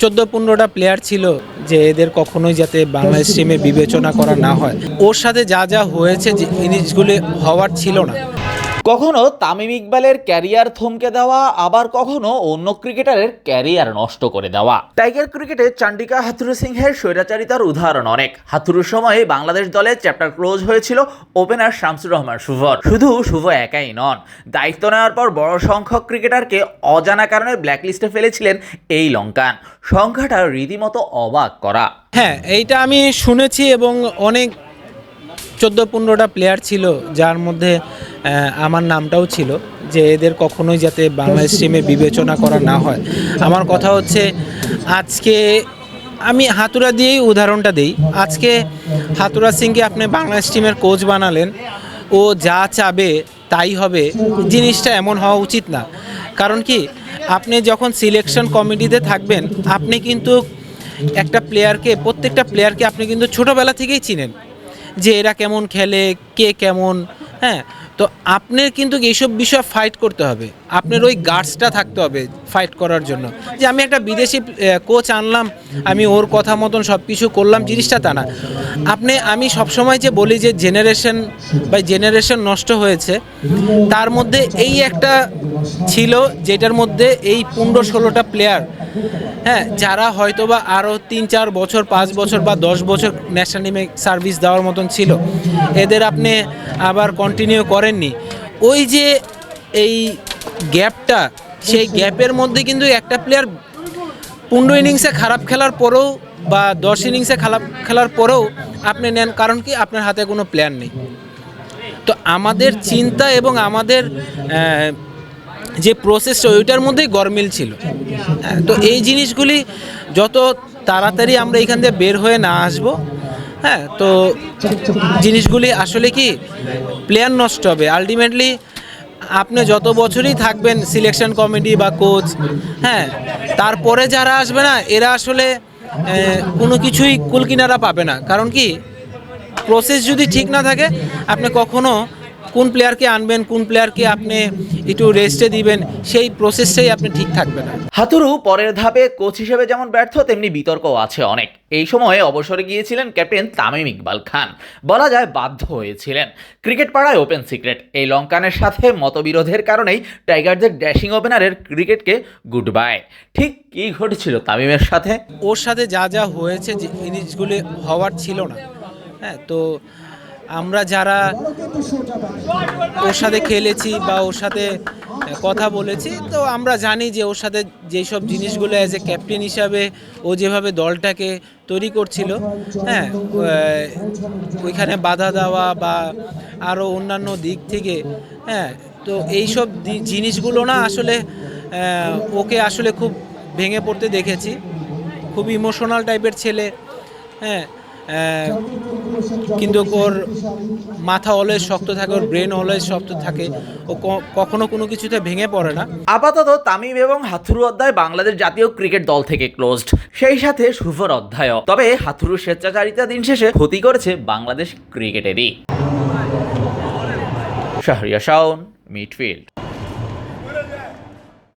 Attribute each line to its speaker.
Speaker 1: চোদ্দ পনেরোটা প্লেয়ার ছিল যে এদের কখনোই যাতে বাংলাদেশ টিমে বিবেচনা করা না হয়। ওর সাথে যা যা হয়েছে জিনিসগুলি হওয়ার ছিল না।
Speaker 2: কখনো তামিম ইকবালের ক্যারিয়ার থমকে দেওয়া, আবার কখনো অন্য ক্রিকেটারের ক্যারিয়ার নষ্ট করে দেওয়া। টাইগার ক্রিকেটে চান্ডিকা হাথুরু সিংহের স্বৈরাচারিতার উদাহরণ অনেক। হাথুরুর সময়ে বাংলাদেশ দলে চ্যাপ্টার ক্লোজ হয়েছিল ওপেনার শামসুর রহমান শুভর। শুধু শুভ একাই নন, দায়িত্ব নেওয়ার পর বড় সংখ্যক ক্রিকেটারকে অজানা কারণে ব্ল্যাকলিস্টে ফেলেছিলেন এই লঙ্কান। সংখ্যাটা রীতিমতো অবাক করা।
Speaker 1: হ্যাঁ এইটা আমি শুনেছি এবং অনেক চোদ্দ পনেরোটা প্লেয়ার ছিল, যার মধ্যে আমার নামটাও ছিল, যে এদের কখনোই যাতে বাংলাদেশ টিমে বিবেচনা করা না হয়। আমার কথা হচ্ছে, আজকে আমি হাতুরা দিয়েই উদাহরণটা দিই। আজকে হাতুরা সিংকে আপনি বাংলাদেশ টিমের কোচ বানালেন, ও যা চাবে তাই হবে, জিনিসটা এমন হওয়া উচিত না। কারণ কি, আপনি যখন সিলেকশন কমিটিতে থাকবেন, আপনি কিন্তু একটা প্লেয়ারকে প্রত্যেকটা প্লেয়ারকে আপনি কিন্তু ছোটোবেলা থেকেই চিনেন। যে এরা কেমন খেলে, কে কেমন হ্যাঁ? তো আপনার কিন্তু এইসব বিষয়ে ফাইট করতে হবে। আপনার ওই গার্ডসটা থাকতে হবে ফাইট করার জন্য। যে আমি একটা বিদেশি কোচ আনলাম, আমি ওর কথা মতন সব কিছু করলাম, জিনিসটা তা না। আপনি, আমি সবসময় যে বলি যে জেনারেশন বা জেনারেশন নষ্ট হয়েছে, তার মধ্যে এই একটা ছিল যেটার মধ্যে এই পনেরো ষোলোটা প্লেয়ার হ্যাঁ যারা হয়তো বা আরও তিন, চার বছর, পাঁচ বছর বা দশ বছর ন্যাশনাল টিমে সার্ভিস দেওয়ার মতন ছিল, এদের আপনি আবার কন্টিনিউ করেননি। ওই যে এই গ্যাপটা সেই গ্যাপের মধ্যে কিন্তু একটা প্লেয়ার পনেরো ইনিংসে খারাপ খেলার পরেও বা দশ ইনিংসে খারাপ খেলার পরেও আপনি নেন, কারণ কি আপনার হাতে কোনো প্লেয়ার নেই। তো আমাদের চিন্তা এবং আমাদের যে প্রসেসটা ওইটার মধ্যেই গরমিল ছিল। হ্যাঁ, তো এই জিনিসগুলি যত তাড়াতাড়ি আমরা এখান থেকে বের হয়ে না আসব হ্যাঁ তো জিনিসগুলি আসলে কি প্লেয়ার নষ্ট হবে। আলটিমেটলি আপনি যত বছরই থাকবেন সিলেকশন কমিটি বা কোচ হ্যাঁ তারপরে যারা আসবে না এরা আসলে কোনো কিছুই কুলকিনারা পাবে না। কারণ কি প্রসেস যদি ঠিক না থাকে আপনি কখনো কোন প্লেয়ারকে আনবেন কোন প্লেয়ারকে আপনি একটু রেস্টে দিবেন সেই প্রসেসটাই আপনি ঠিক থাকবে না
Speaker 2: হাতুরু পরের ধাপে কোচ হিসেবে যেমন ব্যর্থ তেমনি বিতর্কও আছে অনেক। এই সময়ে অবসরে গিয়েছিলেন ক্যাপ্টেন তামিম ইকবাল খান। বলা যায় বাধ্য হয়েছিলেন। ক্রিকেট পাড়ায় ওপেন সিক্রেট এই লঙ্কানের সাথে মতবিরোধের কারণেই টাইগারদের ড্যাশিং ওপেনারের ক্রিকেটকে গুড বাই ঠিক কী ঘটেছিল তামিমের সাথে?
Speaker 1: ওর সাথে যা যা হয়েছে যে জিনিসগুলি হওয়ার ছিল না। হ্যাঁ তো আমরা যারা ওর সাথে খেলেছি বা ওর সাথে কথা বলেছি, তো আমরা জানি যে ওর সাথে যেই সব জিনিসগুলো অ্যাজ এ ক্যাপ্টেন হিসাবে ও যেভাবে দলটাকে তৈরি করছিল হ্যাঁ ওইখানে বাধা দেওয়া বা আরও অন্যান্য দিক থেকে হ্যাঁ তো এইসব জিনিসগুলো না আসলে ওকে আসলে খুব ভেঙে পড়তে দেখেছি। খুব ইমোশনাল টাইপের ছেলে হ্যাঁ কিন্তু ওর মাথা অলওয়েজ শক্ত থাকে ওর ব্রেন অলওয়েজ শক্ত থাকে ও কখনো কোনো কিছুতে ভেঙে পড়ে না।
Speaker 2: আপাতত তামিম এবং হাথুরু অধ্যায় বাংলাদেশ জাতীয় ক্রিকেট দল থেকে ক্লোজড সেই সাথে শুভর অধ্যায়ও। তবে হাথুরু স্বেচ্ছাচারিতা দিন শেষে ক্ষতি করেছে বাংলাদেশ ক্রিকেটেরই। শাহরিয়া শাওন মিডফিল্ড